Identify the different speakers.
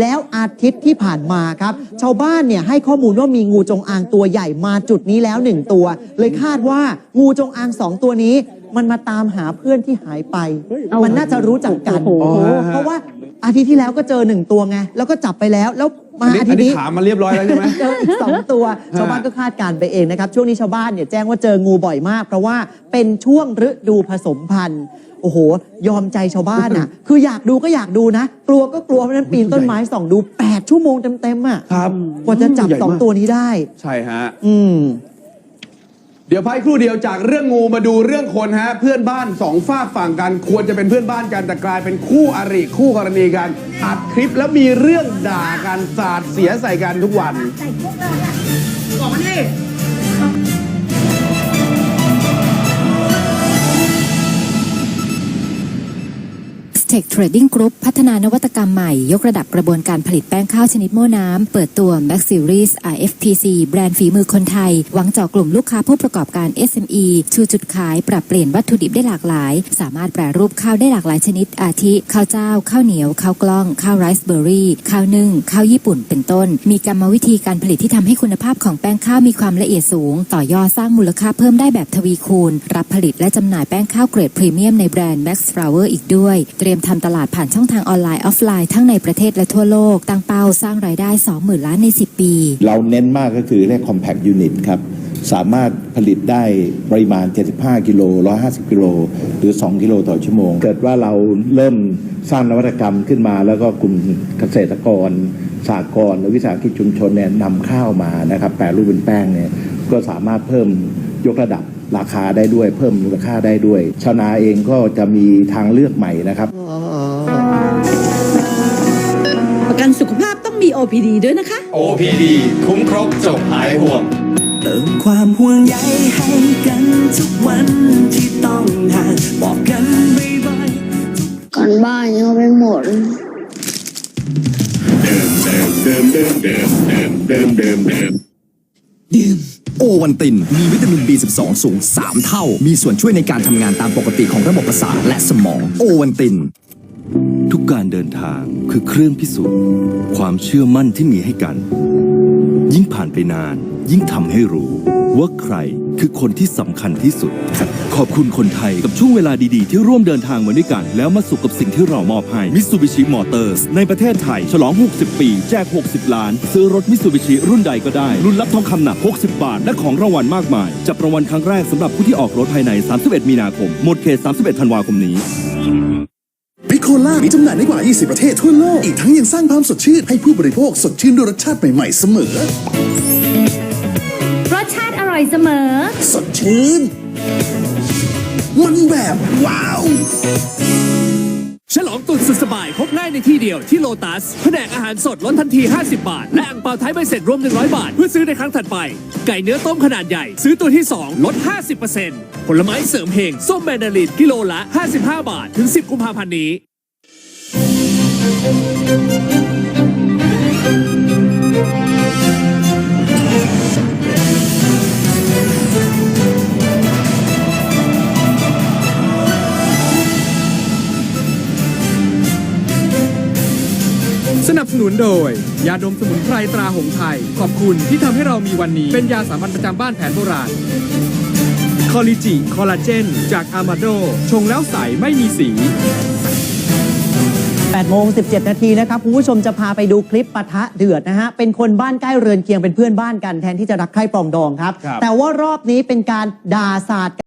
Speaker 1: แล้วอาทิตย์ที่ผ่านมาครับ ชาวบ้านเนี่ยให้ข้อมูลว่ามีงูจงอางตัวใหญ่มาจุดนี้แล้วหนึ่งตัว เลยคาดว่างูจงอางสองตัวนี้ มันมาตามหาเพื่อนที่หายไป มันน่าจะรู้จักกัน
Speaker 2: โอ้โห
Speaker 1: เพราะว่าอาทิตย์ที่แล้วก็เจอหนึ่งตัวไงแล้วก็จับไปแล้วแล้วมา
Speaker 3: อันนี้
Speaker 1: อา
Speaker 3: อั
Speaker 1: ทิ
Speaker 3: น
Speaker 1: ตย์
Speaker 3: นี้
Speaker 1: นี้
Speaker 3: ถามมาเรียบร้อยแล้วใช่ไหม
Speaker 1: เจออีกสองตัว ชาวบ้านก็คาดการณ์ไปเองนะครับ ช่วงนี้ชาวบ้านเนี่ยแจ้งว่าเจองูบ่อยมาก เพราะว่าเป็นช่วงฤดูผสมพันธุ์ โอ้โห ยอมใจชาวบ้านอะ คืออยากดูก็อยากดูนะ กลัวก็กลัวเพราะฉะนั้นปีนต้นไม้ส่องดู 8 ชั่วโมงเต็มๆอะ
Speaker 3: ครับ
Speaker 1: กว่าจะจับ
Speaker 3: ใหญ่
Speaker 1: สอง
Speaker 3: มาก
Speaker 1: ตัวนี้ได้
Speaker 3: ใช่ฮะ
Speaker 1: อืม
Speaker 3: เดี๋ยวพักครู่เดียวจากเรื่องงูมาดูเรื่องคนฮะ เพื่อนบ้านสองฝากฝั่งกัน ควรจะเป็นเพื่อนบ้านกันแต่กลายเป็นคู่อริคู่กรณีกัน อัดคลิปแล้วมีเรื่องด่ากันสาดเสียใส่กันทุกวัน
Speaker 4: Tech Trading Group พัฒนานวัตกรรมใหม่ ยกระดับกระบวนการผลิตแป้งข้าวชนิดโม่น้ำ เปิดตัว Max Series RFPC แบรนด์ฝีมือคนไทย หวังเจาะกลุ่มลูกค้าผู้ประกอบการ SME ชูจุดขาย ปรับเปลี่ยนวัตถุดิบได้หลากหลาย สามารถแปรรูปข้าวได้หลากหลายชนิด อาทิ ข้าวเจ้า ข้าวเหนียว ข้าวกล้อง ข้าวไรซ์เบอร์รี่ ข้าวนึ่ง ข้าวญี่ปุ่น เป็นต้น มีกรรมวิธีการผลิตที่ทำให้คุณภาพของแป้งข้าวมีความละเอียดสูง ต่อยอดสร้างมูลค่าเพิ่มได้แบบทวีคูณ รับผลิตและจำหน่ายแป้งข้าวเกรดพรีเมียมในแบรนด์ Max Flour อีกด้วย เตรียมทำตลาดผ่านช่องทางออนไลน์ออฟไลน์ทั้งในประเทศและทั่วโลก ตั้งเป้าสร้างรายได้ 20,000 ล้านใน 10 ปี
Speaker 5: เราเน้นมากก็คือเรียก compact unit ครับ สามารถผลิตได้ปริมาณ 75 กิโล 150 กิโล หรือ 2 กิโลต่อชั่วโมง เกิดว่าเราเริ่มสร้างนวัตกรรมขึ้นมา แล้วก็กลุ่มเกษตรกรสากลและวิสาหกิจชุมชนเนี่ยนำข้าวมานะครับแปรรูปเป็นแป้งเนี่ยก็สามารถเพิ่มยกระดับ ราคาได้ด้วย เพิ่มมูลค่าได้ด้วย ชาวนาเองก็จะมีทางเลือกใหม่นะครับ
Speaker 2: ประกันสุขภาพต้องมี OPD ด้วยนะคะ
Speaker 6: OPD คุ้มครบจบหายห่วง
Speaker 7: เติมความห่วงใยให้กันทุกวันที่ต้องห่างบอกกันบ่อยๆ
Speaker 8: ก่อนบ้านยังไม่หมด
Speaker 9: โอวันติน มีวิตามิน B12 สูง 3 เท่า มีส่วนช่วยในการทำงานตามปกติของระบบประสาทและสมองโอวันติน
Speaker 10: ทุกการเดินทางคือเครื่องพิสูจน์ ความเชื่อมั่นที่มีให้กัน ยิ่งผ่านไปนาน ยิ่งทำให้รู้ ว่าใครคือคนที่สำคัญที่สุด ขอบคุณคนไทยกับช่วงเวลาดีๆ ที่ร่วมเดินทางมาด้วยกัน แล้วมาสุขกับสิ่งที่เรามอบให้ Mitsubishi Motors ในประเทศไทย ฉลอง 60 ปี แจก 60 ล้าน ซื้อรถ Mitsubishi รุ่นใดก็ได้ รุ่นรับทองคำหนัก 60 บาท และของรางวัลมากมาย จับรางวัลครั้งแรกสำหรับผู้ที่ออกรถภายใน 31 มีนาคม หมดเขต 31 ธันวาคมนี้
Speaker 11: บิโคล่ามีจำหน่ายในกว่า 20 ประเทศทั่วโลก อีกทั้งยังสร้างความสดชื่นให้ผู้บริโภคสดชื่นด้วยรสชาติใหม่ๆเสมอ
Speaker 8: รสชาติอร่อยเสมอ
Speaker 11: สดชื่น มันแบบว้าว
Speaker 7: ฉลองตุนสุดสบายพบง่ายในที่เดียวที่โลตัสแผนกอาหารสดลดทันที 50 บาท และอังเปาท้ายใบเสร็จรวม 100 บาท เพื่อซื้อในครั้งถัดไป ไก่เนื้อต้มขนาดใหญ่ ซื้อตัวที่ 2 ลด 50%ผลไม้เสริมเฮงส้มแมนดารินกิโลละ 55 บาท ถึง 10 กุมภาพันธ์นี้
Speaker 6: สนับสนุนโดย ยาดมสมุนไพรตราหงส์ไทย ขอบคุณที่ทำให้เรามีวันนี้ เป็นยาสามัญประจำบ้านแผนโบราณคอลิจิ คอลลาเจน จากอามาโด ชงแล้วใสไม่มีสี
Speaker 1: 8โมง17 นาทีนะครับคุณผู้ชมจะพาไปดูคลิปปะทะเดือดนะฮะ เป็นคนบ้านใกล้เรือนเคียงเป็นเพื่อนบ้านกันแทนที่จะรักใคร่ปรองดองครับ
Speaker 3: ครับ
Speaker 1: แต่ว่ารอบนี้เป็นการด่าศาสตร์